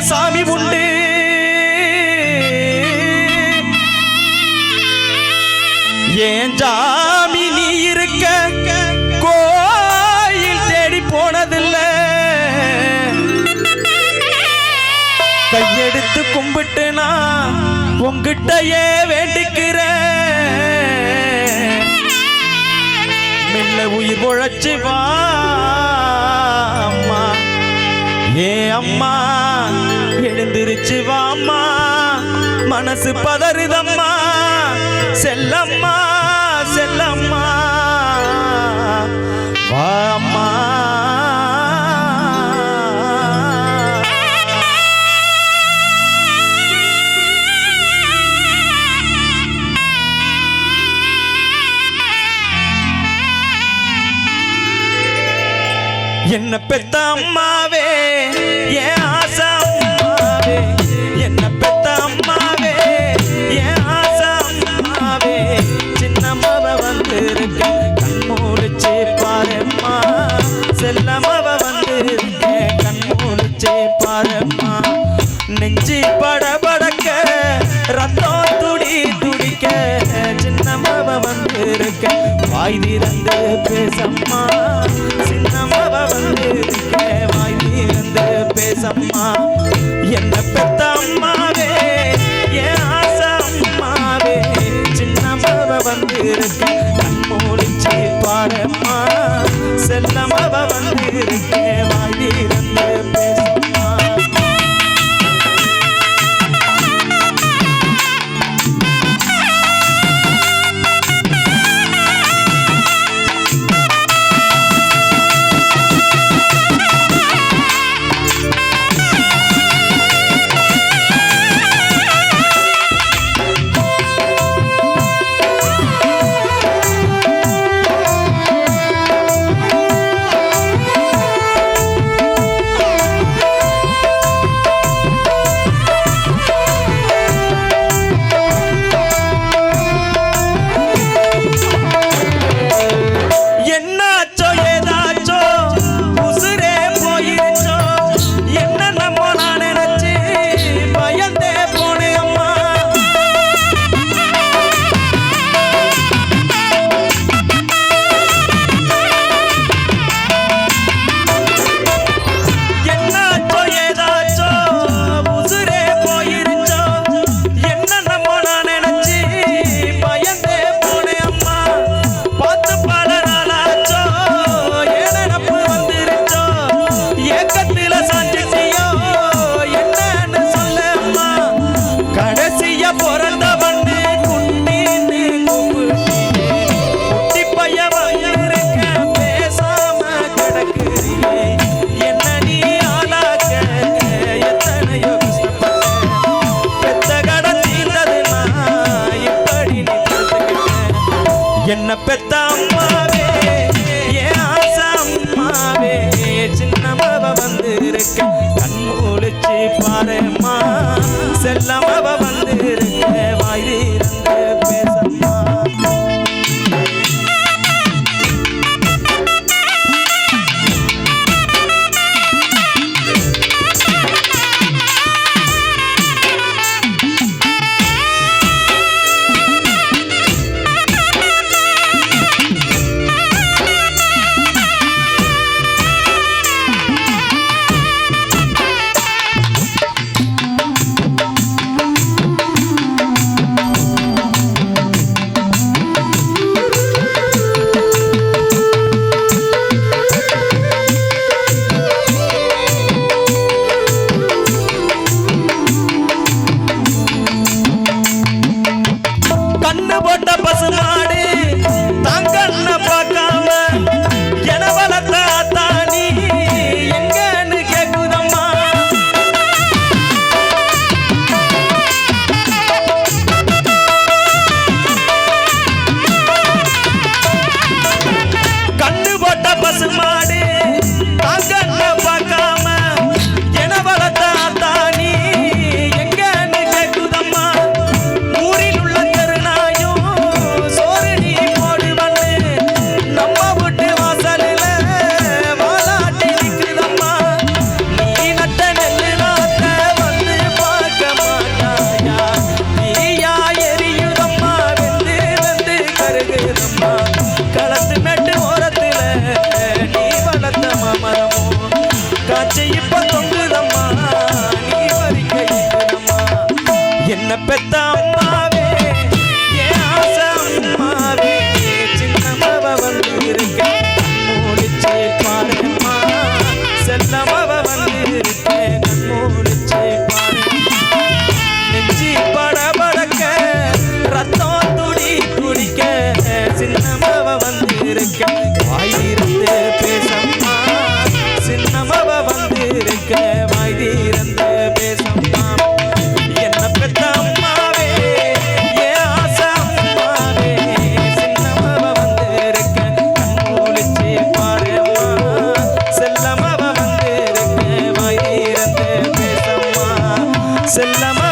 சாமி உண்டு. ஏன் சாமி நீ இருக்க? கோயில் தேடி போனதில்ல. கையெடுத்து கும்பிட்டு நான் உங்கிட்டயே வேண்டிக்கிறேன். மெல்ல உயிர் உழைச்சி வா. ஏ அம்மா எழுந்திருச்சு வாம்மா. மனசு பதறுதம்மா. செல்லம் என்ன பெத்த அம்மாவே? என் ஆசா அம்மாவே. என்ன பெத்த அம்மாவே? என் ஆசா அம்மாவே. சின்னம்மாவ வந்திருக்க. கண்மூடிச்சு பாரும்மா. செல்லம்மாவ வந்திருக்க. கண்மூடிச்சு பாருமா நெஞ்சி பட படக்க ரத்தம் துடி துடிக்க சின்னம்மாவ வந்திருக்க. வாய் திறந்து பேசம்மா. சின்ன என்ன பெத்த அம்மாவே என் ஆசை அம்மாவே சின்னமவ வந்திருக்க கண் முழிச்சு பாரும்மா செல்லமவ வந்திருக்க வாய் கண்ணு போட்ட பசுமாடு தாங்கண்ண செல்லமா?